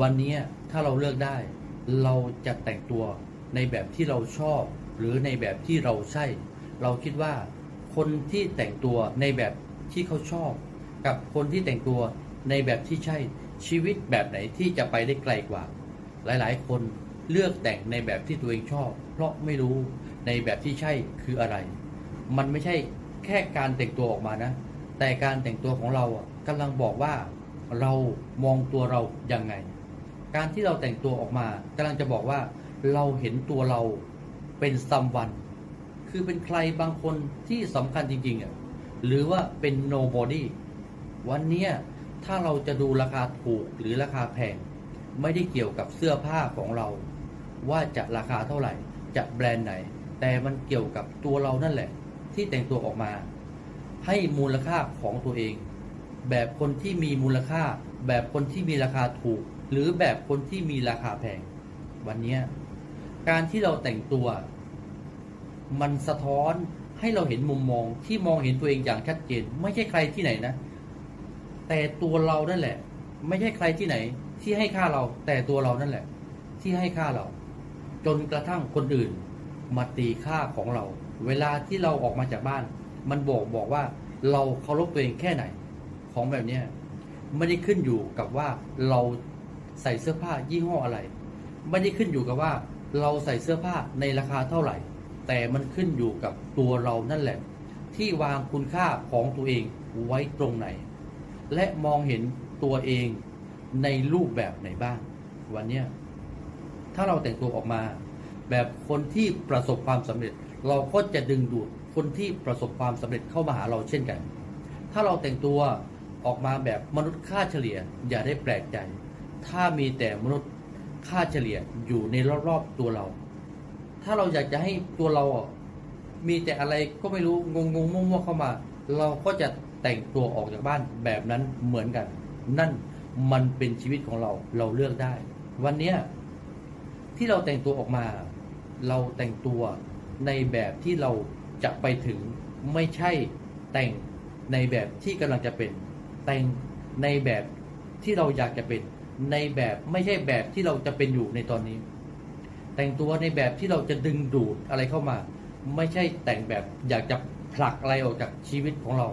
วันนี้ถ้าเราเลือกได้ เราจะแต่งตัวในแบบที่เราชอบ หรือในแบบที่เราใช่ เราคิดว่าคนที่แต่งตัวในแบบที่เขาชอบ กับคนที่แต่งตัวในแบบที่ใช่ชีวิตแบบไหนที่จะไปได้ไกลกว่า หลายๆ คนเลือกแต่งในแบบที่ตัวเองชอบ เพราะไม่รู้ในแบบที่ใช่คืออะไร มันไม่ใช่แค่การแต่งตัวออกมานะ แต่การแต่งตัวของเรากำลังบอกว่าเรามองตัวเรายังไง การที่เราแต่งตัวออกมากำลังจะบอกว่าเราเห็นตัวเราเป็นซัมวันคือเป็นใครบางคนที่สำคัญจริงๆอะหรือว่าเป็น nobody วันนี้ถ้าเราจะดูราคาถูกหรือราคาแพง ไม่ได้เกี่ยวกับเสื้อผ้าของเรา ว่าจะราคาเท่าไหร่ จะแบรนด์ไหน แต่มันเกี่ยวกับตัวเรานั่นแหละ ที่แต่งตัวออกมา ให้มูลค่าของตัวเอง แบบคนที่มีมูลค่า แบบคนที่มีราคาถูก หรือแบบคนที่มีราคาแพง วันนี้การที่เราแต่งตัว มันสะท้อนให้เราเห็นมุมมองที่มองเห็นตัวเองอย่างชัดเจน ไม่ใช่ใครที่ไหนนะ แต่ตัวเรานั่นแหละ ไม่ใช่ใครที่ไหน ที่ให้ค่าเรา แต่ตัวเรานั่นแหละ ที่ให้ค่าเรา จนกระทั่งคนอื่น มาตีค่าของเรา เวลาที่เราออกมาจากบ้าน มันบอกบอกว่า เราเคารพตัวเองแค่ไหน ของแบบเนี้ย ไม่ได้ขึ้นอยู่กับว่าเราใส่เสื้อผ้ายี่ห้ออะไร ไม่ได้ขึ้นอยู่กับว่าเราใส่เสื้อผ้าในราคาเท่าไหร่ แต่มันขึ้นอยู่กับตัวเรานั่นแหละ ที่วางคุณค่าของตัวเองไว้ตรงไหน และมองเห็นตัวเองในรูปแบบไหนบ้าง วันเนี้ยถ้าเราแต่งตัวออกมา แบบคนที่ประสบความสำเร็จ เราก็จะดึงดูดคนที่ประสบความสำเร็จเข้ามาหาเราเช่นกัน ถ้าเราแต่งตัว ออกมาแบบมนุษย์ค่าเฉลี่ยอย่าได้แปลกใจ ถ้ามีแต่มนุษย์ค่าเฉลี่ยอยู่ในรอบๆตัวเรา ถ้าเราอยากจะให้ตัวเรามีแต่อะไรก็ไม่รู้งงงๆมั่วๆเข้ามา เราก็จะแต่งตัวออกจากบ้านแบบนั้นเหมือนกัน นั่นมันเป็นชีวิตของเราเราเลือกได้ วันเนี้ยที่เราแต่งตัวออกมา เราแต่งตัวในแบบที่เราจะไปถึงไม่ใช่แต่งในแบบที่กำลังจะเป็น แต่งในแบบที่เราอยากจะเป็นในแบบไม่ใช่แบบที่เราจะเป็นอยู่ในตอนนี้ แต่งตัวในแบบที่เราจะดึงดูดอะไรเข้ามา ไม่ใช่แต่งแบบอยากจะผลักอะไรออกจากชีวิตของเรา